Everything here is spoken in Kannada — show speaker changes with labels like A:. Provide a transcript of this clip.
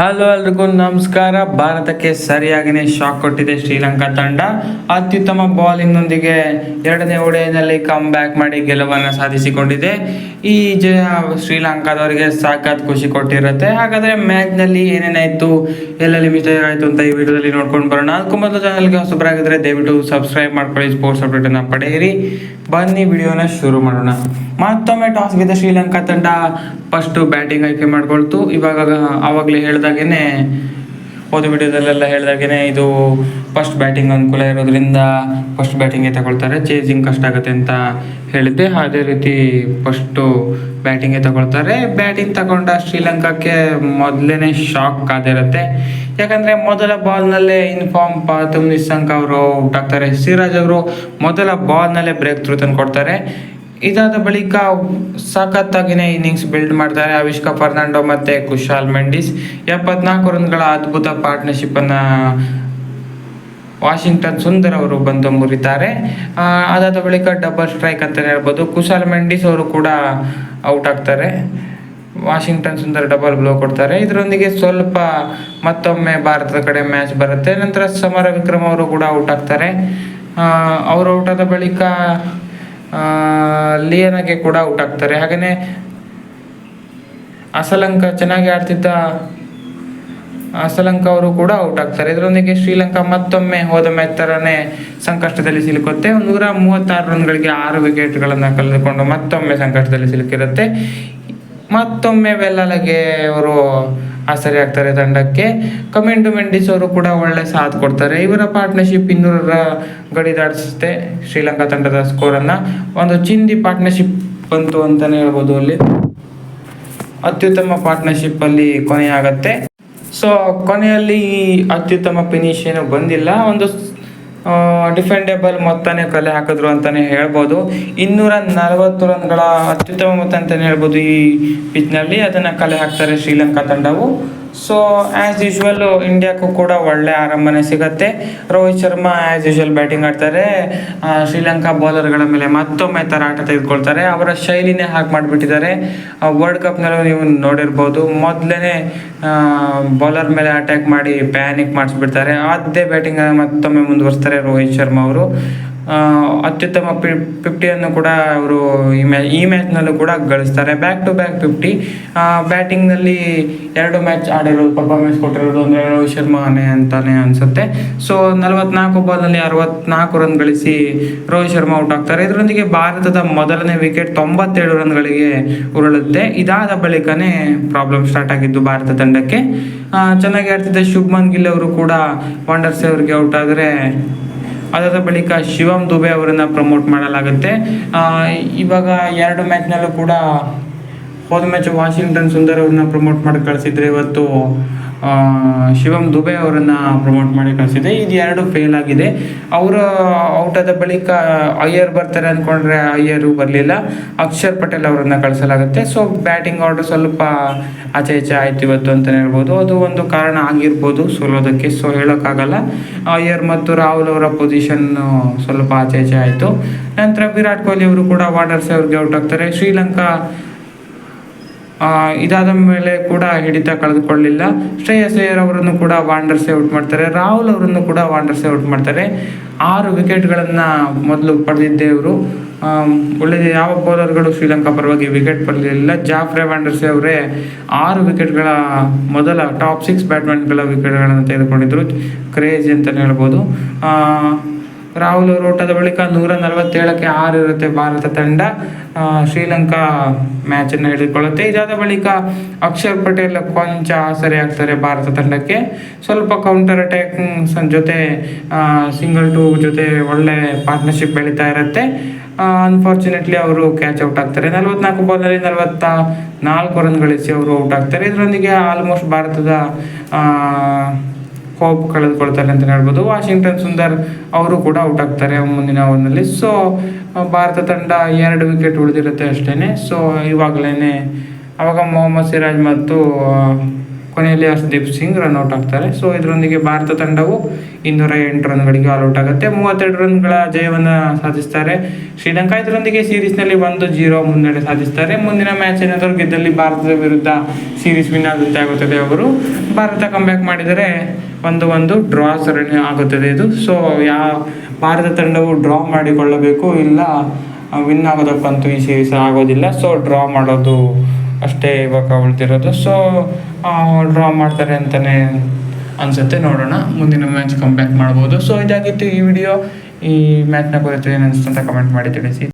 A: ಹಲೋ ಎಲ್ರಿಗೂ ನಮಸ್ಕಾರ. ಭಾರತಕ್ಕೆ ಸರಿಯಾಗಿನೇ ಶಾಕ್ ಕೊಟ್ಟಿದೆ ಶ್ರೀಲಂಕಾ ತಂಡ. ಅತ್ಯುತ್ತಮ ಬಾಲಿಂಗ್ನೊಂದಿಗೆ ಎರಡನೇ ಓಡಿಯಲ್ಲಿ ಕಮ್ ಬ್ಯಾಕ್ ಮಾಡಿ ಗೆಲುವನ್ನು ಸಾಧಿಸಿಕೊಂಡಿದೆ. ಈ ಜಯ ಶ್ರೀಲಂಕಾದವರಿಗೆ ಸಾಕಾತ್ ಖುಷಿ ಕೊಟ್ಟಿರುತ್ತೆ. ಹಾಗಾದ್ರೆ ಮ್ಯಾಚ್ನಲ್ಲಿ ಏನೇನಾಯಿತು ಎಲ್ಲೆಲ್ಲಿ ಮಿಸ್ಟೇಕ್ ಆಯಿತು ಅಂತ ಈ ವಿಡಿಯೋದಲ್ಲಿ ನೋಡ್ಕೊಂಡು ಬರೋಣ. ಅದಕ್ಕೂ ಮೊದಲು ಚಾನಲ್ಗೆ ಹೊಸಬರಾಗಿದ್ರೆ ದಯವಿಟ್ಟು ಸಬ್ಸ್ಕ್ರೈಬ್ ಮಾಡ್ಕೊಳ್ಳಿ ಸ್ಪೋರ್ಟ್ಸ್ ಅಪ್ಡೇಟನ್ನು ಪಡೆಯಿರಿ. ಬನ್ನಿ ವಿಡಿಯೋನ ಶುರು ಮಾಡೋಣ. ಮತ್ತೊಮ್ಮೆ ಟಾಸ್ ಗೆದ್ದ ಶ್ರೀಲಂಕಾ ತಂಡ ಫಸ್ಟು ಬ್ಯಾಟಿಂಗ್ ಆಯ್ಕೆ ಮಾಡ್ಕೊಳ್ತು. ಇವಾಗ, ಆವಾಗಲೇ ಹೇಳ್ದಾಗೇನೆ, ಹೋದ ವಿಡಿಯೋದಲ್ಲೆಲ್ಲ ಹೇಳಿದಾಗೇನೆ ಇದು ಫಸ್ಟ್ ಬ್ಯಾಟಿಂಗ್ ಅನುಕೂಲ ಇರೋದ್ರಿಂದ ಫಸ್ಟ್ ಬ್ಯಾಟಿಂಗೇ ತಗೊಳ್ತಾರೆ ಚೇಸಿಂಗ್ ಕಷ್ಟ ಆಗುತ್ತೆ ಅಂತ ಹೇಳಿದ್ದೆ. ಅದೇ ರೀತಿ ಫಸ್ಟು ಬ್ಯಾಟಿಂಗೇ ತಗೊಳ್ತಾರೆ. ಬ್ಯಾಟಿಂಗ್ ತಗೊಂಡ ಶ್ರೀಲಂಕಾಕ್ಕೆ ಮೊದಲೇ ಶಾಕ್ ಆದಿರುತ್ತೆ ಯಾಕಂದರೆ ಮೊದಲ ಬಾಲ್ನಲ್ಲೇ ಇನ್ಫಾರ್ಮ್ ಪಾತಮ್ ನಿಸ್ಸಂಕ್ ಅವರು ಔಟ್ ಆಗ್ತಾರೆ. ಸಿರಾಜ್ ಅವರು ಮೊದಲ ಬಾಲ್ನಲ್ಲೇ ಬ್ರೇಕ್ ಥ್ರೂ ತಂದು ಕೊಡ್ತಾರೆ ಇದಾದ ಬಳಿಕ ಸಖತ್ತಾಗಿನೇ ಇನ್ನಿಂಗ್ಸ್ ಬಿಲ್ಡ್ ಮಾಡ್ತಾರೆ ಅವಿಷ್ಕಾ ಫರ್ನಾಂಡೋ ಮತ್ತು ಕುಶಾಲ್ ಮೆಂಡಿಸ್. ಎಪ್ಪತ್ನಾಲ್ಕು ರನ್ಗಳ ಅದ್ಭುತ ಪಾರ್ಟ್ನರ್ಶಿಪ್ಪನ್ನು ವಾಷಿಂಗ್ಟನ್ ಸುಂದರ್ ಅವರು ಬಂದು ಮುರಿತಾರೆ. ಅದಾದ ಬಳಿಕ ಡಬಲ್ ಸ್ಟ್ರೈಕ್ ಅಂತಲೇ ಹೇಳ್ಬೋದು. ಕುಶಾಲ್ ಮೆಂಡಿಸ್ ಅವರು ಕೂಡ ಔಟ್ ಆಗ್ತಾರೆ. ವಾಷಿಂಗ್ಟನ್ ಸುಂದರ್ ಡಬಲ್ ಬ್ಲೋ ಕೊಡ್ತಾರೆ. ಇದರೊಂದಿಗೆ ಸ್ವಲ್ಪ ಮತ್ತೊಮ್ಮೆ ಭಾರತದ ಕಡೆ ಮ್ಯಾಚ್ ಬರುತ್ತೆ. ನಂತರ ಸಮರ ವಿಕ್ರಮ್ ಅವರು ಕೂಡ ಔಟ್ ಆಗ್ತಾರೆ. ಅವರು ಔಟ್ ಆದ ಬಳಿಕ ಲಿಯನಗೆ ಕೂಡ ಔಟ್ ಆಗ್ತಾರೆ. ಹಾಗೆಯೇ ಅಸಲಂಕ ಚೆನ್ನಾಗಿ ಆಡ್ತಿದ್ದ ಅಸಲಂಕ ಅವರು ಕೂಡ ಔಟ್ ಆಗ್ತಾರೆ. ಇದರೊಂದಿಗೆ ಶ್ರೀಲಂಕಾ ಮತ್ತೊಮ್ಮೆ ಹೋದ ಮ್ಯಾಚ್ ಥರನೇ ಸಂಕಷ್ಟದಲ್ಲಿ ಸಿಲುಕುತ್ತೆ. ನೂರ ಮೂವತ್ತಾರು ರನ್ಗಳಿಗೆ ಆರು ವಿಕೆಟ್ಗಳನ್ನು ಕಳೆದುಕೊಂಡು ಮತ್ತೊಮ್ಮೆ ಸಂಕಷ್ಟದಲ್ಲಿ ಸಿಲುಕಿರುತ್ತೆ. ಮತ್ತೊಮ್ಮೆ ವೆಲ್ಲಲಗೆ ಅವರು ಆಸರೆ ಆಗ್ತಾರೆ ತಂಡಕ್ಕೆ. ಕಮೆಂಡು ಮೆಂಡಿಸ್ ಅವರು ಕೂಡ ಒಳ್ಳೆ ಸಾಥ್ ಕೊಡ್ತಾರೆ. ಇವರ ಪಾರ್ಟ್ನರ್ಶಿಪ್ ಇನ್ನೂರರ ಗಡಿ ದಾಟಿಸುತ್ತೆ ಶ್ರೀಲಂಕಾ ತಂಡದ ಸ್ಕೋರನ್ನು ಒಂದು ಚಿಂದಿ ಪಾರ್ಟ್ನರ್ಶಿಪ್ ಬಂತು ಅಂತಲೇ ಹೇಳ್ಬೋದು ಅಲ್ಲಿ. ಅತ್ಯುತ್ತಮ ಪಾರ್ಟ್ನರ್ಶಿಪ್ಪಲ್ಲಿ ಕೊನೆಯಾಗತ್ತೆ. ಸೊ ಕೊನೆಯಲ್ಲಿ ಅತ್ಯುತ್ತಮ ಫಿನಿಶ್ ಏನು ಬಂದಿಲ್ಲ. ಒಂದು ಡಿಫೆಂಡೇಬಲ್ ಮೊತ್ತನೇ ಕಲೆ ಹಾಕಿದ್ರು ಅಂತಾನೆ ಹೇಳ್ಬೋದು. ಇನ್ನೂರ ನಲವತ್ತು ರನ್ಗಳ ಅತ್ಯುತ್ತಮ ಮೊತ್ತ ಅಂತಾನೆ ಹೇಳ್ಬೋದು ಈ ಪಿಚ್ನಲ್ಲಿ ಅದನ್ನು ಕಲೆ ಹಾಕ್ತಾರೆ ಶ್ರೀಲಂಕಾ ತಂಡವು. ಸೊ ಆ್ಯಸ್ ಯೂಶ್ವಲ್ ಇಂಡಿಯಾಕ್ಕೂ ಕೂಡ ಒಳ್ಳೆ ಆರಂಭನೆ ಸಿಗುತ್ತೆ Rohit Sharma as usual batting ಆಡ್ತಾರೆ ಶ್ರೀಲಂಕಾ ಬೌಲರ್ಗಳ ಮೇಲೆ ಮತ್ತೊಮ್ಮೆ ತರಾಟ ತೆಗೆದುಕೊಳ್ತಾರೆ. ಅವರ ಶೈಲಿನೇ ಹಾಗೆ ಮಾಡಿಬಿಟ್ಟಿದ್ದಾರೆ. ವರ್ಲ್ಡ್ ಕಪ್ನಲ್ಲೂ ನೀವು ನೋಡಿರ್ಬೋದು. ಮೊದಲೇ ಬೌಲರ್ ಮೇಲೆ ಅಟ್ಯಾಕ್ ಮಾಡಿ ಪ್ಯಾನಿಕ್ ಮಾಡಿಸ್ಬಿಡ್ತಾರೆ. ಅದೇ ಬ್ಯಾಟಿಂಗ್ ಮತ್ತೊಮ್ಮೆ ಮುಂದುವರಿಸ್ತಾರೆ ರೋಹಿತ್ ಶರ್ಮಾ ಅವರು. ಅತ್ಯುತ್ತಮ ಫಿಫ್ಟಿಯನ್ನು ಕೂಡ ಅವರು ಈ ಮ್ಯಾ, ಈ ಮ್ಯಾಚ್ನಲ್ಲೂ ಕೂಡ ಗಳಿಸ್ತಾರೆ. ಬ್ಯಾಕ್ ಟು ಬ್ಯಾಕ್ ಫಿಫ್ಟಿ ಬ್ಯಾಟಿಂಗ್ನಲ್ಲಿ ಎರಡು ಮ್ಯಾಚ್ ಆಡಿರೋದು ಪರ್ಫಾರ್ಮೆನ್ಸ್ ಕೊಟ್ಟಿರೋದು ಅಂದರೆ ರೋಹಿತ್ ಶರ್ಮಾನೇ ಅಂತಲೇ ಅನಿಸುತ್ತೆ. ಸೊ ನಲವತ್ನಾಲ್ಕು ಬಾಲ್ನಲ್ಲಿ ಅರವತ್ನಾಲ್ಕು ರನ್ ಗಳಿಸಿ ರೋಹಿತ್ ಶರ್ಮಾ ಔಟ್ ಆಗ್ತಾರೆ. ಇದರೊಂದಿಗೆ ಭಾರತದ ಮೊದಲನೇ ವಿಕೆಟ್ ತೊಂಬತ್ತೇಳು ರನ್ಗಳಿಗೆ ಉರುಳುತ್ತೆ. ಇದಾದ ಬಳಿಕನೇ ಪ್ರಾಬ್ಲಮ್ ಸ್ಟಾರ್ಟ್ ಆಗಿದ್ದು ಭಾರತ ತಂಡಕ್ಕೆ. ಚೆನ್ನಾಗಿ ಆಡ್ತಿದ್ದ ಶುಭ್ಮನ್ ಗಿಲ್ ಅವರು ಕೂಡ ವಂಡರ್ಸ್ ಅವರಿಗೆ ಔಟ್ ಆದರೆ ಅದಾದ ಬಳಿಕ ಶಿವಮ್ ದುಬೆ ಅವರನ್ನು ಪ್ರಮೋಟ್ ಮಾಡಲಾಗುತ್ತೆ. ಇವಾಗ ಎರಡು ಮ್ಯಾಚ್ನಲ್ಲೂ ಕೂಡ ಹೋದ ಮ್ಯಾಚ್ ವಾಷಿಂಗ್ಟನ್ ಸುಂದರ್ ಅವ್ರನ್ನ ಪ್ರಮೋಟ್ ಮಾಡಿ ಕಳಿಸಿದ್ರೆ ಇವತ್ತು ಶಿವಮ್ ದುಬೆ ಅವರನ್ನು ಪ್ರಮೋಟ್ ಮಾಡಿ ಕಳಿಸಿದೆ. ಇದು ಎರಡು ಫೇಲ್ ಆಗಿದೆ. ಅವರು ಔಟ್ ಆದ ಬಳಿಕ ಅಯ್ಯರ್ ಬರ್ತಾರೆ ಅಂದ್ಕೊಂಡ್ರೆ ಅಯ್ಯರು ಬರಲಿಲ್ಲ. ಅಕ್ಷರ್ ಪಟೇಲ್ ಅವರನ್ನು ಕಳಿಸಲಾಗುತ್ತೆ. ಸೊ ಬ್ಯಾಟಿಂಗ್ ಆರ್ಡರ್ ಸ್ವಲ್ಪ ಆಚೆ ಈಚೆ ಆಯ್ತು ಇವತ್ತು ಅಂತಲೇ ಹೇಳ್ಬೋದು. ಅದು ಒಂದು ಕಾರಣ ಆಗಿರ್ಬೋದು ಸೋಲೋದಕ್ಕೆ. ಸೊ ಹೇಳೋಕ್ಕಾಗಲ್ಲ. ಅಯ್ಯರ್ ಮತ್ತು ರಾಹುಲ್ ಅವರ ಪೊಸಿಷನ್ ಸ್ವಲ್ಪ ಆಚೆ ಈಚೆ ಆಯಿತು. ನಂತರ ವಿರಾಟ್ ಕೊಹ್ಲಿ ಅವರು ಕೂಡ ವಾಡರ್ಸ್ ಅವ್ರಿಗೆ ಔಟ್ ಆಗ್ತಾರೆ. ಶ್ರೀಲಂಕಾ ಇದಾದ ಮೇಲೆ ಕೂಡ ಹಿಡಿತ ಕಳೆದುಕೊಳ್ಳಿಲ್ಲ ಶ್ರೇಯಸ್ ಅಯ್ಯರ್ ಅವರನ್ನು ಕೂಡ ವಾಂಡರ್ಸ್ ಔಟ್ ಮಾಡ್ತಾರೆ. ರಾಹುಲ್ ಅವರನ್ನು ಕೂಡ ವಾಂಡರ್ಸ್ ಔಟ್ ಮಾಡ್ತಾರೆ. ಆರು ವಿಕೆಟ್ಗಳನ್ನು ಮೊದಲು ಪಡೆದಿದ್ದೆ ಇವರು. ಒಳ್ಳೆಯ ಯಾವ ಬೌಲರ್ಗಳು ಶ್ರೀಲಂಕಾ ಪರವಾಗಿ ವಿಕೆಟ್ ಪಡೆದಿರಲಿಲ್ಲ. ಜಾಫ್ರೆ ವಾಂಡರ್ಸೆ ಅವರೇ ಆರು ವಿಕೆಟ್ಗಳ ಮೊದಲ ಟಾಪ್ ಸಿಕ್ಸ್ ಬ್ಯಾಟ್ಸ್ಮನ್ಗಳ ವಿಕೆಟ್ಗಳನ್ನು ತೆಗೆದುಕೊಂಡಿದ್ದರು ಕ್ರೇಜ್ ಅಂತಲೇ ಹೇಳ್ಬೋದು. ರಾಹುಲ್ ಅವರು ಓಟದ ಬಳಿಕ ನೂರ ನಲವತ್ತೇಳಕ್ಕೆ ಆರು ಇರುತ್ತೆ ಭಾರತ ತಂಡ. ಶ್ರೀಲಂಕಾ ಮ್ಯಾಚನ್ನು ಹಿಡಿದುಕೊಳ್ಳುತ್ತೆ. ಇದಾದ ಬಳಿಕ ಅಕ್ಷರ್ ಪಟೇಲ್ ಕೊಂಚ ಆಸರೆ ಆಗ್ತಾರೆ ಭಾರತ ತಂಡಕ್ಕೆ. ಸ್ವಲ್ಪ ಕೌಂಟರ್ ಅಟ್ಯಾಕ್ ಜೊತೆ ಸಿಂಗಲ್ ಟು ಜೊತೆ ಒಳ್ಳೆ ಪಾರ್ಟ್ನರ್ಶಿಪ್ ಬೆಳೀತಾ ಇರುತ್ತೆ. ಅನ್ಫಾರ್ಚುನೇಟ್ಲಿ ಅವರು ಕ್ಯಾಚ್ ಔಟ್ ಆಗ್ತಾರೆ. ನಲವತ್ನಾಲ್ಕು ಬಾಲ್ನಲ್ಲಿ ನಲವತ್ತ ನಾಲ್ಕು ರನ್ ಗಳಿಸಿ ಅವರು ಔಟ್ ಆಗ್ತಾರೆ. ಇದರೊಂದಿಗೆ ಆಲ್ಮೋಸ್ಟ್ ಭಾರತದ ಹೋಪ್ ಕಳೆದುಕೊಳ್ತಾರೆ ಅಂತ ಹೇಳ್ಬೋದು. ವಾಷಿಂಗ್ಟನ್ ಸುಂದರ್ ಅವರು ಕೂಡ ಔಟ್ ಆಗ್ತಾರೆ ಮುಂದಿನ ಓವರ್ನಲ್ಲಿ ಸೊ ಭಾರತ ತಂಡ ಎರಡು ವಿಕೆಟ್ ಉಳಿದಿರುತ್ತೆ ಅಷ್ಟೇ ಸೊ ಇವಾಗಲೇ ಅವಾಗ ಮೊಹಮ್ಮದ್ ಸಿರಾಜ್ ಮತ್ತು ಕೊನೆಯಲ್ಲಿ ಹರ್ಷದೀಪ್ ಸಿಂಗ್ ರನ್ಔಟ್ ಆಗ್ತಾರೆ. ಸೊ ಇದರೊಂದಿಗೆ ಭಾರತ ತಂಡವು ಇನ್ನೂರ ಎಂಟು ರನ್ಗಳಿಗೆ ಆಲ್ಔಟ್ ಆಗುತ್ತೆ. ಮೂವತ್ತೆರಡು ರನ್ಗಳ ಜಯವನ್ನು ಸಾಧಿಸ್ತಾರೆ. ಶ್ರೀಲಂಕಾ ಇದರೊಂದಿಗೆ ಸೀರೀಸ್ನಲ್ಲಿ ಒಂದು ಜೀರೋ ಮುನ್ನಡೆ ಸಾಧಿಸ್ತಾರೆ. ಮುಂದಿನ ಮ್ಯಾಚ್ ಏನಾದರೂ ಗೆದ್ದಲ್ಲಿ ಭಾರತದ ವಿರುದ್ಧ ಸೀರೀಸ್ ವಿನ್ ಆಗುತ್ತೆ ಆಗುತ್ತದೆ ಅವರು. ಭಾರತ ಕಂಬ್ಯಾಕ್ ಮಾಡಿದರೆ ಒಂದು ಒಂದು ಡ್ರಾ ಸರಣಿ ಆಗುತ್ತದೆ ಇದು. ಸೊ ಯಾ ಭಾರತ ತಂಡವು ಡ್ರಾ ಮಾಡಿಕೊಳ್ಳಬೇಕು ಇಲ್ಲ ವಿನ್ ಆಗೋದಕ್ಕಂತೂ ಈ ಸೀರೀಸ್ ಆಗೋದಿಲ್ಲ. ಸೊ ಡ್ರಾ ಮಾಡೋದು ಅಷ್ಟೇ ಇವಾಗ ಉಳಿದಿರೋದು. ಸೊ ಡ್ರಾ ಮಾಡ್ತಾರೆ ಅಂತಲೇ ಅನಿಸುತ್ತೆ. ನೋಡೋಣ. ಮುಂದಿನ ಮ್ಯಾಚ್ ಕಂಬ್ಯಾಕ್ ಮಾಡ್ಬೋದು. ಸೊ ಇದಾಗಿತ್ತು ಈ ವಿಡಿಯೋ ಈ ಮ್ಯಾಚ್ನ ಕುರಿತು ಏನು ಕಮೆಂಟ್ ಮಾಡಿ ತಿಳಿಸಿ.